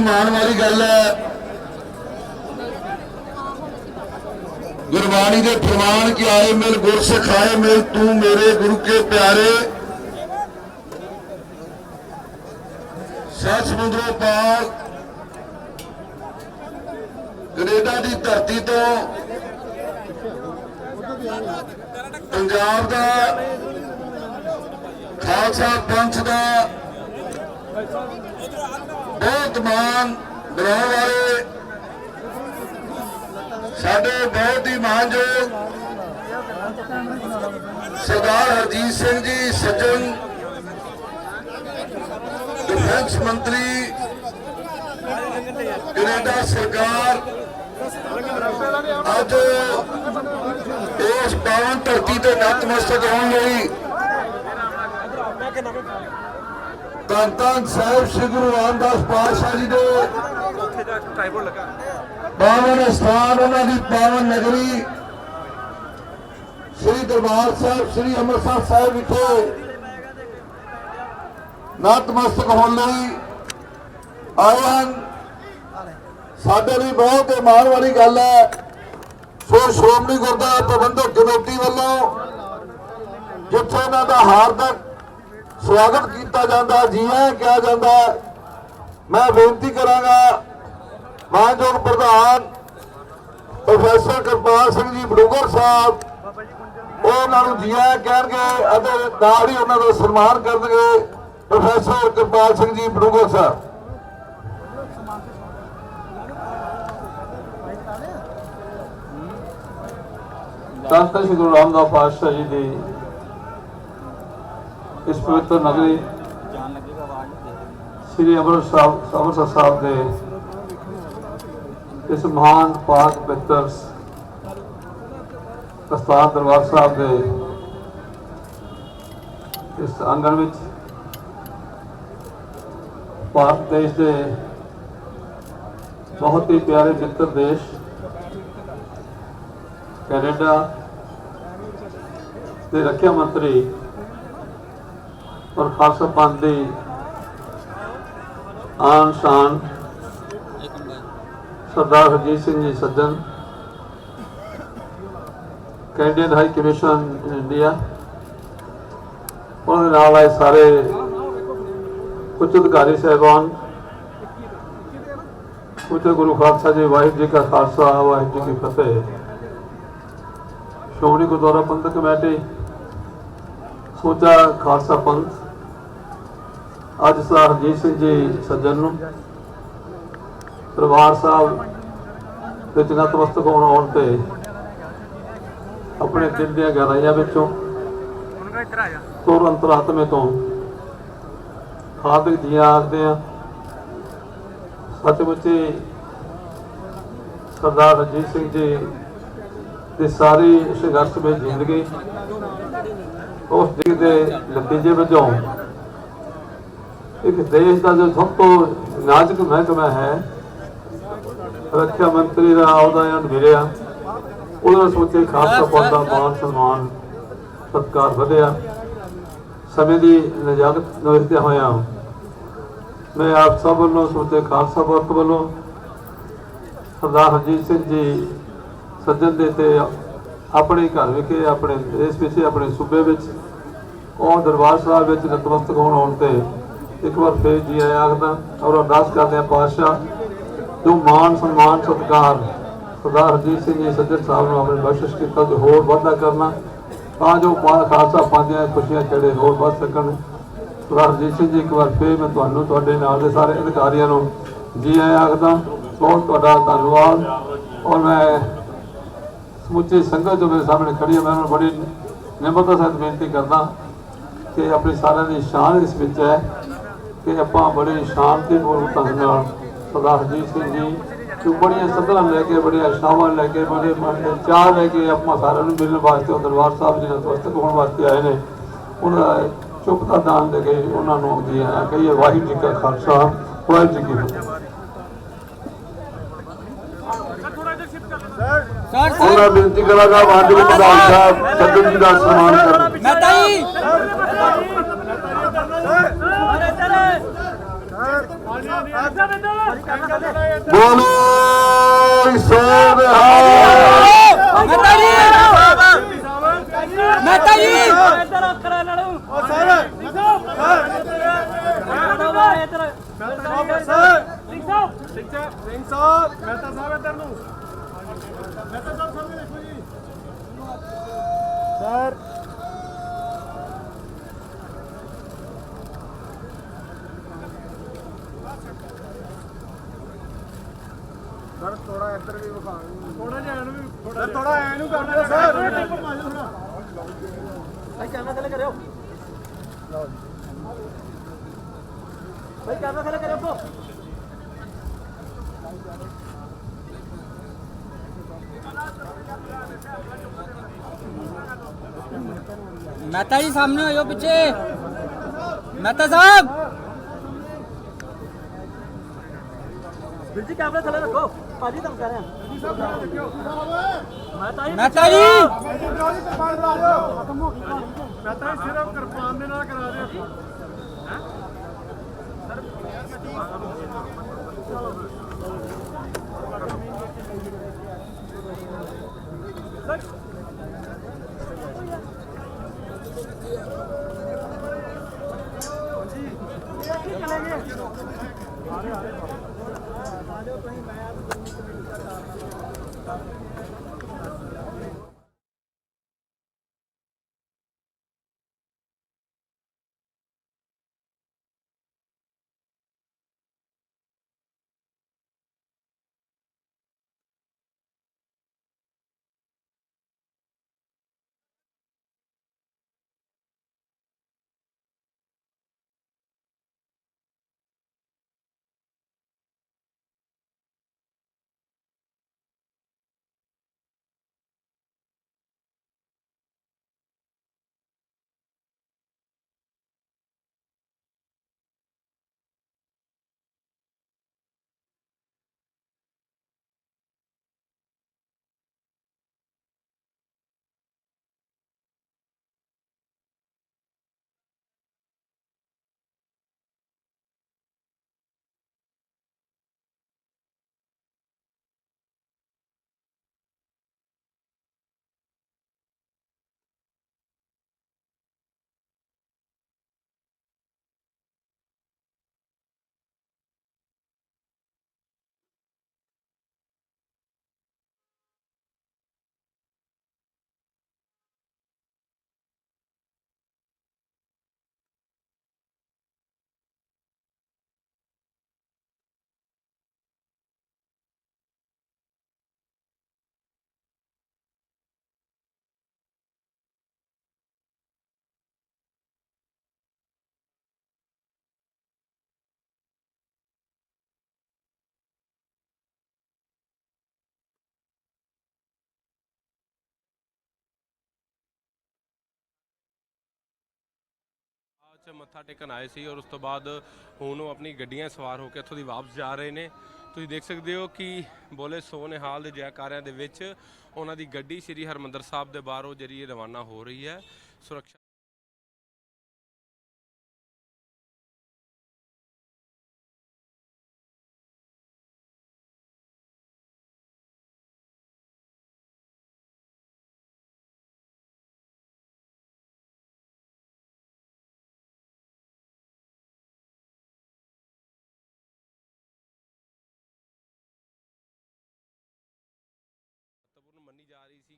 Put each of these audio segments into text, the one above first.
ਮਾਣ ਵਾਲੀ ਗੱਲ ਹੈ। ਗੁਰਬਾਣੀ ਦੇ ਪ੍ਰਮਾਣ ਕਿ ਆਏ ਮਿਲ ਗੁਰ ਸਿਖਾਏ ਮਿਲ ਤੂੰ ਮੇਰੇ ਗੁਰੂ ਕੇ ਪਿਆਰੇ। ਸੱਚ ਸਮੁੰਦਰੋਂ ਪਾਰ ਕੈਨੇਡਾ ਦੀ ਧਰਤੀ ਤੋਂ ਪੰਜਾਬ ਦਾ ਖਾਲਸਾ ਪੰਥ ਦਾ ਬਹੁਤ ਮਾਨ ਬਣਾਉਣ ਵਾਲੇ। ਸਾਡੇ ਬਹੁਤ ਹੀ ਮਾਨਯੋਗ ਸਰਦਾਰ ਹਰਜੀਤ ਸਿੰਘ ਜੀ, ਸੱਜਣ ਡਿਫੈਂਸ ਮੰਤਰੀ, ਕੈਨੇਡਾ ਸਰਕਾਰ। ਅੱਜ ਇਸ ਪਾਵਨ ਧਰਤੀ ਤੇ ਨਤਮਸਤਕ ਹੋਣ ਲਈ ਧੰਨ ਧੰਨ ਸਾਹਿਬ ਸ੍ਰੀ ਗੁਰੂ ਰਾਮਦਾਸ ਪਾਤਸ਼ਾਹ ਜੀ ਦੇ ਉੱਥੇ ਜਾ ਕੇ ਟਾਈਬੋਰਡ ਲੱਗਾ। ਪਾਵਨ ਸਥਾਨ ਉਹਨਾਂ ਦੀ ਪਾਵਨ ਨਗਰੀ। ਸ੍ਰੀ ਦਰਬਾਰ ਸਾਹਿਬ ਸ੍ਰੀ ਅੰਮ੍ਰਿਤਸਰ ਸਾਹਿਬ ਵਿਖੇ ਨਤਮਸਤਕ ਹੋਣ ਲਈ ਆਏ ਹਨ। ਸਾਡੇ ਲਈ ਬਹੁਤ ਹੀ ਮਾਣ ਵਾਲੀ ਗੱਲ ਹੈ। ਸੋ ਸ਼੍ਰੋਮਣੀ ਗੁਰਦੁਆਰਾ ਪ੍ਰਬੰਧਕ ਕਮੇਟੀ ਵੱਲੋਂ ਜਿੱਥੇ ਇਹਨਾਂ ਦਾ ਹਾਰਦਿਕ ਸਵਾਗਤ ਕੀਤਾ ਜਾਂਦਾ, ਜੀਆਂ ਕਿਹਾ ਜਾਂਦਾ। ਮੈਂ ਬੇਨਤੀ ਕਰਾਂਗਾ, ਮਾਨਯੋਗ ਪ੍ਰਧਾਨ ਪ੍ਰੋਫੈਸਰ ਕਿਰਪਾਲ ਸਿੰਘ ਜੀ ਬਡੂਗਰ ਸਾਹਿਬ ਉਹਨਾਂ ਨੂੰ ਜੀ ਕਹਿਣਗੇ ਅਤੇ ਨਾਲ ਹੀ ਉਹਨਾਂ ਦਾ ਸਨਮਾਨ ਕਰਨਗੇ ਪ੍ਰੋਫੈਸਰ ਕਿਰਪਾਲ ਸਿੰਘ ਜੀ ਬਡੂਗਰ ਸਾਹਿਬ। ਤਾਂ ਸ਼੍ਰੀ ਗੁਰੂ ਰਾਮਦਾਸ ਪਾਤਸ਼ਾਹ ਜੀ ਦੀ ਇਸ ਪਵਿੱਤਰ ਨਗਰੀ ਸ੍ਰੀ ਅੰਮ੍ਰਿਤਸਰ ਸਾਹਿਬ ਅੰਮ੍ਰਿਤਸਰ ਸਾਹਿਬ ਦੇ ਇਸ ਮਹਾਨ ਪਾਕ ਪਵਿੱਤਰ ਅਸਥਾਨ ਦਰਬਾਰ ਸਾਹਿਬ ਦੇ ਇਸ ਆਂਗਣ ਵਿੱਚ ਭਾਰਤ ਦੇਸ਼ ਦੇ ਬਹੁਤ ਹੀ ਪਿਆਰੇ ਮਿੱਤਰ ਦੇਸ਼ ਕੈਨੇਡਾ ਦੇ ਰੱਖਿਆ ਮੰਤਰੀ ਔਰ ਖਾਲਸਾ ਪੰਥ ਦੀ ਆਨ ਸ਼ਾਨ Sardar Harjit Singh ji Sajjan Canadian high commission India, ਉਹਨਾਂ ਨਾਲ ਆਏ ਸਾਰੇ ਉੱਚ ਅਧਿਕਾਰੀ ਸਹਿਬਾਨ, ਉੱਚ ਗੁਰੂ ਖਾਲਸਾ ਜੀ, ਵਾਹਿਗੁਰੂ ਜੀ ਕਾ ਖਾਲਸਾ, ਵਾਹਿਗੁਰੂ ਜੀ ਕੀ ਫਤਿਹ। ਸ਼੍ਰੋਮਣੀ ਗੁਰਦੁਆਰਾ ਪ੍ਰਬੰਧਕ ਕਮੇਟੀ, ਸੋਚਾ ਖਾਲਸਾ ਪੰਥ ਅੱਜ ਸਰਦਾਰ ਹਰਜੀਤ ਸਿੰਘ ਜੀ ਸੱਜਣ ਨੂੰ ਦਰਬਾਰ ਸਾਹਿਬ ਵਿੱਚ ਨਤਮਸਤਕ ਹੋਣ ਆਉਣ ਤੇ ਆਪਣੇ ਦਿਲ ਦੀਆਂ ਗਹਿਰਾਈਆਂ ਵਿੱਚੋਂ ਤੁਰ ਅੰਤਰਾਤਮੇ ਤੋਂ ਹਾਰਦਿਕ ਜੀਆਂ ਆਖਦੇ ਆ। ਸੱਚਮੁੱਚ ਸਰਦਾਰ ਰਣਜੀਤ ਸਿੰਘ ਜੀ ਦੀ ਸਾਰੀ ਸੰਘਰਸ਼ ਵਿੱਚ ਜ਼ਿੰਦਗੀ ਉਸ ਦੀ ਦੇ ਨਤੀਜੇ ਵਜੋਂ ਇੱਕ ਦੇਸ਼ ਦਾ ਜੋ ਸਭ ਤੋਂ ਨਾਜ਼ੁਕ ਮਹਿਕਮਾ ਹੈ, ਰੱਖਿਆ ਮੰਤਰੀ ਦਾ ਅਹੁਦਾ ਇਹਨਾਂ ਨੂੰ ਮਿਲਿਆ, ਉਹਦਾ ਸੋਚੇ ਖਾਲਸਾ ਪੰਥ ਦਾ ਮਾਨ ਸਨਮਾਨ ਸਤਿਕਾਰ ਵਧਿਆ। ਸਮੇਂ ਦੀ ਨਜਾਕਤ ਨਵਿਸਤੇ ਹੋਇਆ ਮੈਂ ਆਪ ਸਭ ਵੱਲੋਂ ਸੋਚੇ ਖਾਲਸਾ ਪੰਥ ਵੱਲੋਂ ਸਰਦਾਰ ਹਰਜੀਤ ਸਿੰਘ ਜੀ ਸੱਜਣ ਦੇ ਤੇ ਆਪਣੇ ਘਰ ਵਿਖੇ, ਆਪਣੇ ਦੇਸ਼ ਵਿੱਚ ਆਪਣੇ ਸੂਬੇ ਵਿੱਚ, ਉਹ ਦਰਬਾਰ ਸਾਹਿਬ ਵਿੱਚ ਨਤਮਸਤਕ ਹੋਣ ਆਉਣ ਤੇ ਇੱਕ ਵਾਰ ਫੇਰ ਜੀ ਆਇਆ ਆਖਦਾ, ਔਰ ਅਰਦਾਸ ਕਰਦੇ ਆ ਪਾਤਸ਼ਾਹ, ਜੋ ਮਾਨ ਸਨਮਾਨ ਸਤਿਕਾਰ ਸਰਦਾਰ ਹਰਜੀਤ ਸਿੰਘ ਜੀ ਸੱਜਣ ਸਾਹਿਬ ਨੂੰ ਆਪਣੇ ਬਖਸ਼ਿਸ਼ ਕੀਤਾ, ਜੋ ਹੋਰ ਵਾਧਾ ਕਰਨਾ, ਤਾਂ ਜੋ ਪਾ, ਖਾਲਸਾ ਪਾਉਂਦਿਆਂ ਖੁਸ਼ੀਆਂ ਖੇੜੇ ਹੋਰ ਵੱਧ ਸਕਣ। ਸਰਦਾਰ ਹਰਜੀਤ ਸਿੰਘ ਜੀ, ਇੱਕ ਵਾਰ ਫੇਰ ਮੈਂ ਤੁਹਾਨੂੰ, ਤੁਹਾਡੇ ਨਾਲ ਦੇ ਸਾਰੇ ਅਧਿਕਾਰੀਆਂ ਨੂੰ ਜੀ ਆਇਆਂ ਆਖਦਾ, ਬਹੁਤ ਤੁਹਾਡਾ ਧੰਨਵਾਦ। ਔਰ ਮੈਂ ਸਮੁੱਚੀ ਸੰਗਤ ਜੋ ਮੇਰੇ ਸਾਹਮਣੇ ਖੜੀ ਹੈ ਮੈਂ ਉਹਨਾਂ ਨੂੰ ਬੜੀ ਨਿਮਰਤਾ ਸਹਿਤ ਬੇਨਤੀ ਕਰਦਾ ਕਿ ਆਪਣੀ ਸਾਰਿਆਂ ਦੀ ਸ਼ਾਨ ਇਸ ਵਿੱਚ ਹੈ। ਕਿ ਆਪਾਂ ਬੜੇ ਸ਼ਾਂਤੀਪੂਰਵਕ ਢੰਗ ਨਾਲ ਸਰਦਾਰ ਹਰਜੀਤ ਸਿੰਘ ਜੀ ਜੋ ਬੜੀਆਂ ਸੱਧਰਾਂ ਲੈ ਕੇ ਬੜੀਆਂ ਆਸ਼ਾਵਾਂ ਲੈ ਕੇ ਬੜੇ ਮਨ ਦੇ ਚਾਹ ਲੈ ਕੇ ਆਪਾਂ ਸਾਰਿਆਂ ਨੂੰ ਮਿਲਣ ਵਾਸਤੇ ਉਹ ਦਰਬਾਰ ਸਾਹਿਬ ਜੀ ਨਾਲ ਤਵਸਤਕ ਹੋਣ ਵਾਸਤੇ ਆਏ ਨੇ। ਉਹਨਾਂ ਦਾ ਚੁੱਪ ਦਾ ਦਾਨ ਦੇ ਕੇ ਉਹਨਾਂ ਨੂੰ ਜੀ ਆਇਆਂ ਕਹੀਏ ਵਾਹਿਗੁਰੂ ਜੀ ਕਾ ਖਾਲਸਾ ਵਾਹਿਗੁਰੂ ਜੀ ਕੀ ਫਤਿਹ। ਕਰ ਉਹਨਾਂ ਬੇਨਤੀ ਕਰਾਂਗਾ ਮਾਨਯੋਗ ਪ੍ਰਧਾਨ ਸਾਹਿਬ ਸੱਜਣ ਜੀ ਦਾ ਸਨਮਾਨ ਕਰਨ। ਮਹਿਤਾ ਜੀ ਬੋਲੇ ਸੋ ਨਿਹਾਲ ਮਹਿਤਾ ਜੀ। ਇੱਧਰ ਕਰਾ ਲੜੂ ਉਹ ਸਰ ਇੱਧਰ ਸਰ ਸਿੰਘ ਸਾਹਿਬ ਸਿੰਘ ਸਾਹਿਬ ਮਹਿਤਾ ਸਾਹਿਬ ਇੱਧਰ ਨੂੰ ਮਹਿਤਾ ਸਾਹਿਬ ਸਾਹਮਣੇ ਦੇਖੋ ਜੀ। ਸਰ ਸਰ ਥੋੜਾ ਇੱਧਰ ਵੀ ਵਿਖਾ ਥੋੜਾ ਜਿਹਾ ਇਹਨੂੰ ਵੀ ਥੋੜਾ ਥੋੜਾ ਐ ਨੂੰ ਕਰ ਦਿਓ ਸਰ। ਟਿਪ ਮਾਰ ਥੋੜਾ ਭਾਈ ਕੈਮਰਾ ਥੱਲੇ ਕਰਿਓ। ਭਾਈ ਕੈਮਰਾ ਥੱਲੇ ਕਰਿਓ ਕੋ ਮਹਿਤਾ ਜੀ ਸਾਹਮਣੇ ਆਇਓ ਪਿੱਛੇ। ਮਹਿਤਾ ਸਾਹਿਬ। ਵੀਰ ਜੀ ਕੈਮਰਾ ਥੱਲੇ ਰੱਖੋ। ਭਾਜੀ ਤੁਹਾਨੂੰ ਕਹਿ ਰਿਹਾ ਮਹਿਤਾ ਜੀ ਮੈਂ ਤਾਂ ਸਿਰਫ ਕਿਰਪਾਨ ਦੇ ਨਾਲ ਕਰਾ ਦਿਓ ਚ ਮੱਥਾ ਟੇਕਣ ਆਏ ਸੀ ਔਰ ਉਸ ਤੋਂ ਬਾਅਦ ਹੁਣ ਉਹ ਆਪਣੀ ਗੱਡੀਆਂ ਸਵਾਰ ਹੋ ਕੇ ਇੱਥੋਂ ਦੀ ਵਾਪਸ ਜਾ ਰਹੇ ਨੇ। ਤੁਸੀਂ ਦੇਖ ਸਕਦੇ ਹੋ ਕਿ ਬੋਲੇ ਸੋ ਨਿਹਾਲ ਦੇ ਜੈਕਾਰਿਆਂ ਦੇ ਵਿੱਚ ਉਹਨਾਂ ਦੀ ਗੱਡੀ ਸ੍ਰੀ ਹਰਮੰਦਰ ਸਾਹਿਬ ਦੇ ਬਾਹਰੋਂ ਜਿਹੜੀ ਰਵਾਨਾ ਹੋ ਰਹੀ ਹੈ। ਸੁਰੱਖਿਆ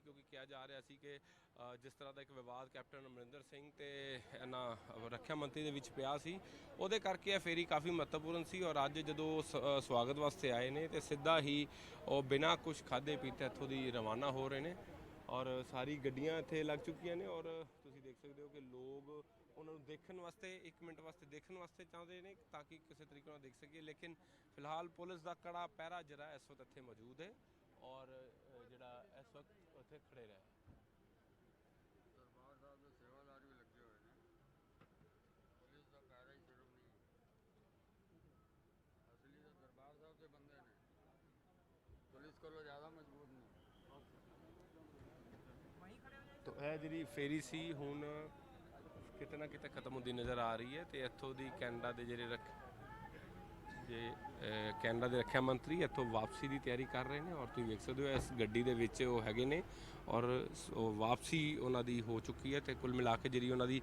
ਕਿਉਂਕਿ ਕਿਹਾ ਜਾ ਰਿਹਾ ਸੀ ਕਿ ਜਿਸ ਤਰ੍ਹਾਂ ਦਾ ਇੱਕ ਵਿਵਾਦ ਕੈਪਟਨ ਅਮਰਿੰਦਰ ਸਿੰਘ ਤੇ ਇਹਨਾਂ ਰੱਖਿਆ ਮੰਤਰੀ ਦੇ ਵਿੱਚ ਪਿਆ ਸੀ, ਉਹਦੇ ਕਰਕੇ ਇਹ ਫੇਰੀ ਕਾਫੀ ਮਹੱਤਵਪੂਰਨ ਸੀ ਔਰ ਅੱਜ ਜਦੋਂ ਉਹ ਸ- ਸਵਾਗਤ ਵਾਸਤੇ ਆਏ ਨੇ ਤੇ ਸਿੱਧਾ ਹੀ ਉਹ ਬਿਨਾਂ ਕੁਝ ਖਾਦੇ ਪੀਤੇ ਇੱਥੋਂ ਦੀ ਰਵਾਨਾ ਹੋ ਰਹੇ ਨੇ ਔਰ ਸਾਰੀ ਗੱਡੀਆਂ ਇੱਥੇ ਲੱਗ ਚੁੱਕੀਆਂ ਨੇ ਔਰ ਤੁਸੀਂ ਦੇਖ ਸਕਦੇ ਹੋ ਕਿ ਲੋਕ ਉਹਨਾਂ ਨੂੰ ਦੇਖਣ ਵਾਸਤੇ 1 ਮਿੰਟ ਵਾਸਤੇ ਦੇਖਣ ਵਾਸਤੇ ਚਾਹੁੰਦੇ ਨੇ ਤਾਂ ਕਿ ਕਿਸੇ ਤਰੀਕੇ ਨਾਲ ਦੇਖ ਸਕੀਏ। ਲੇਕਿਨ ਫਿਲਹਾਲ ਪੁਲਿਸ ਦਾ ਕੜਾ ਪਹਿਰਾ ਜਿਹੜਾ ਇਸ ਵਕਤ ਇੱਥੇ ਮੌਜੂਦ ਹੈ ਔਰ ਜਿਹੜਾ ਇਸ ਵਕਤ ਉੱਥੇ ਖੜੇ ਰਹੇ। ਦਰਬਾਰ ਸਾਹਿਬ ਦੇ ਸੇਵਾਦਾਰ ਵੀ ਲੱਗੇ ਹੋਏ ਨੇ। ਪੁਲਿਸ ਦਾ ਕਾਰਾ ਹੀ ਸ਼ੁਰੂ ਨਹੀਂ। ਅਸਲੀ ਤਾਂ ਦਰਬਾਰ ਸਾਹਿਬ ਦੇ ਬੰਦੇ ਨੇ। ਪੁਲਿਸ ਕੋਲੋਂ ਜ਼ਿਆਦਾ ਮਜ਼ਬੂਤ ਨਹੀਂ। ਤੋ ਇਹ ਜਿਹੜੀ ਫੇਰੀ ਸੀ ਹੁਣ ਕਿਤੇ ਨਾ ਕਿਤੇ ਖਤਮ ਹੁੰਦੀ ਨਜ਼ਰ ਆ ਰਹੀ ਹੈ ਤੇ ਇੱਥੋਂ ਦੀ ਕੈਨੇਡਾ ਦੇ ਜਿਹੜੇ ਰੱਖ ਜੇ ਕੈਨੇਡਾ ਦੇ ਰੱਖਿਆ ਮੰਤਰੀ ਇੱਥੋਂ ਵਾਪਸੀ ਦੀ ਤਿਆਰੀ ਕਰ ਰਹੇ ਨੇ ਔਰ ਤੁਸੀਂ ਵੇਖ ਸਕਦੇ ਹੋ ਇਸ ਗੱਡੀ ਦੇ ਵਿੱਚ ਉਹ ਹੈਗੇ ਨੇ ਔਰ ਉਹ ਵਾਪਸੀ ਉਹਨਾਂ ਦੀ ਹੋ ਚੁੱਕੀ ਹੈ ਤੇ ਕੁੱਲ ਮਿਲਾ ਕੇ ਜਿਹੜੀ ਉਹਨਾਂ ਦੀ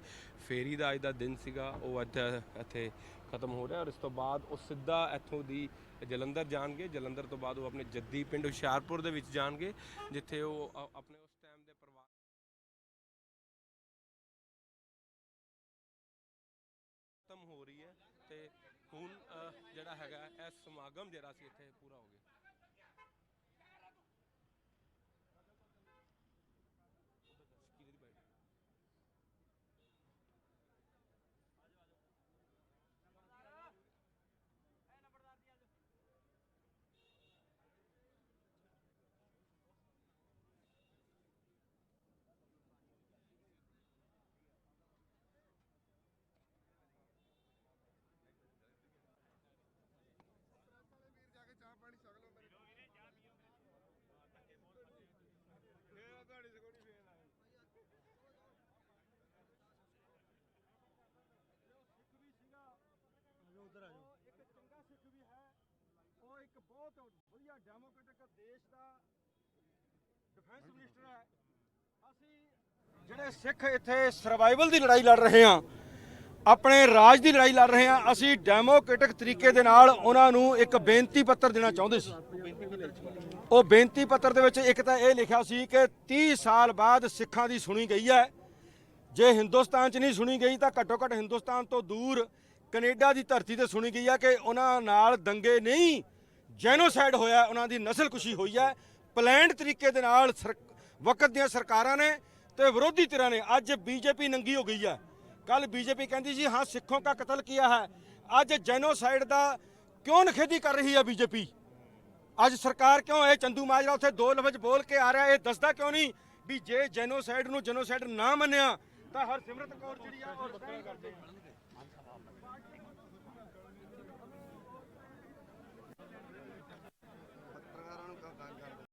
ਫੇਰੀ ਦਾ ਅੱਜ ਦਾ ਦਿਨ ਸੀਗਾ, ਉਹ ਅੱਜ ਇੱਥੇ ਖਤਮ ਹੋ ਰਿਹਾ ਔਰ ਇਸ ਤੋਂ ਬਾਅਦ ਉਹ ਸਿੱਧਾ ਇੱਥੋਂ ਦੀ ਜਲੰਧਰ ਜਾਣਗੇ, ਜਲੰਧਰ ਤੋਂ ਬਾਅਦ ਉਹ ਆਪਣੇ ਜੱਦੀ ਪਿੰਡ ਹੁਸ਼ਿਆਰਪੁਰ ਦੇ ਵਿੱਚ ਜਾਣਗੇ, ਜਿੱਥੇ ਉਹ ਅ- ਆਪਣੇ ਉਸ ਟਾਈਮ ਦੇ ਪਰਿਵਾਰ ਖਤਮ ਹੋ ਰਹੀ ਹੈ ਤੇ ਹੁਣ ਅ, ਜਿਹੜਾ ਹੈਗਾ ਇਹ ਸਮਾਗਮ ਜਿਹੜਾ ਸੀ ਇੱਥੇ ਪੂਰਾ ਬਹੁਤ ਵਧੀਆ ਡੈਮੋਕ੍ਰੈਟਿਕ ਦੇਸ਼ ਦਾ ਡਿਫੈਂਸ ਮਿਨਿਸਟਰ ਹੈ। ਅਸੀਂ ਜਿਹੜੇ ਸਿੱਖ ਇੱਥੇ ਸਰਵਾਈਵਲ ਦੀ ਲੜਾਈ ਲੜ ਰਹੇ ਹਾਂ ਆਪਣੇ ਰਾਜ ਦੀ ਲੜਾਈ ਲੜ ਰਹੇ ਹਾਂ ਅਸੀਂ ਡੈਮੋਕ੍ਰੈਟਿਕ ਤਰੀਕੇ ਦੇ ਨਾਲ ਉਹਨਾਂ ਨੂੰ ਇੱਕ ਬੇਨਤੀ ਪੱਤਰ ਦੇਣਾ ਚਾਹੁੰਦੇ ਸੀ। ਉਹ ਬੇਨਤੀ ਪੱਤਰ ਦੇ ਵਿੱਚ ਇੱਕ ਤਾਂ ਇਹ ਲਿਖਿਆ ਸੀ ਕਿ 30 ਸਾਲ ਬਾਅਦ ਸਿੱਖਾਂ ਦੀ ਸੁਣੀ ਗਈ ਹੈ। ਜੇ ਹਿੰਦੁਸਤਾਨ 'ਚ ਨਹੀਂ ਸੁਣੀ ਗਈ ਤਾਂ ਘੱਟੋ ਘੱਟ ਹਿੰਦੁਸਤਾਨ ਤੋਂ ਦੂਰ ਕੈਨੇਡਾ ਦੀ ਧਰਤੀ ਤੇ ਸੁਣੀ ਗਈ ਹੈ ਕਿ ਉਹਨਾਂ ਨਾਲ ਦੰਗੇ ਨਹੀਂ ਜੈਨੋਸਾਈਡ ਹੋਇਆ, ਉਹਨਾਂ ਦੀ ਨਸਲਕੁਸ਼ੀ ਹੋਈ ਹੈ। ਪਲਾਨਡ ਤਰੀਕੇ ਦੇ ਨਾਲ ਸਰ- ਵਕਤ ਦੀਆਂ ਸਰਕਾਰਾਂ ਨੇ ਤੇ ਵਿਰੋਧੀ ਧਿਰਾਂ ਨੇ, ਅੱਜ ਬੀਜੇਪੀ ਨੰਗੀ ਹੋ ਗਈ ਹੈ। ਕੱਲ ਬੀਜੇਪੀ ਕਹਿੰਦੀ ਸੀ ਹਾਂ, ਸਿੱਖੋਂ ਦਾ ਕਤਲ ਕੀਤਾ ਹੈ। ਅੱਜ ਜੈਨੋਸਾਈਡ ਦਾ ਕਿਉਂ ਨਖੇਦੀ ਕਰ ਰਹੀ ਹੈ ਬੀਜੇਪੀ? ਅੱਜ ਸਰਕਾਰ ਕਿਉਂ ਇਹ ਚੰਦੂ ਮਾਜਰਾ ਉੱਥੇ ਦੋ ਲਫ਼ਜ਼ ਬੋਲ ਕੇ ਆ ਰਿਹਾ, ਇਹ ਦੱਸਦਾ ਕਿਉਂ ਨਹੀਂ ਵੀ ਜੇ ਜੈਨੋਸਾਈਡ ਨੂੰ ਜੈਨੋਸਾਈਡ ਨਾ ਮੰਨਿਆ, ਤਾਂ ਹਰਸਿਮਰਤ ਕੌਰ ਜਿਹੜੀ ਆ, ਉਹ resign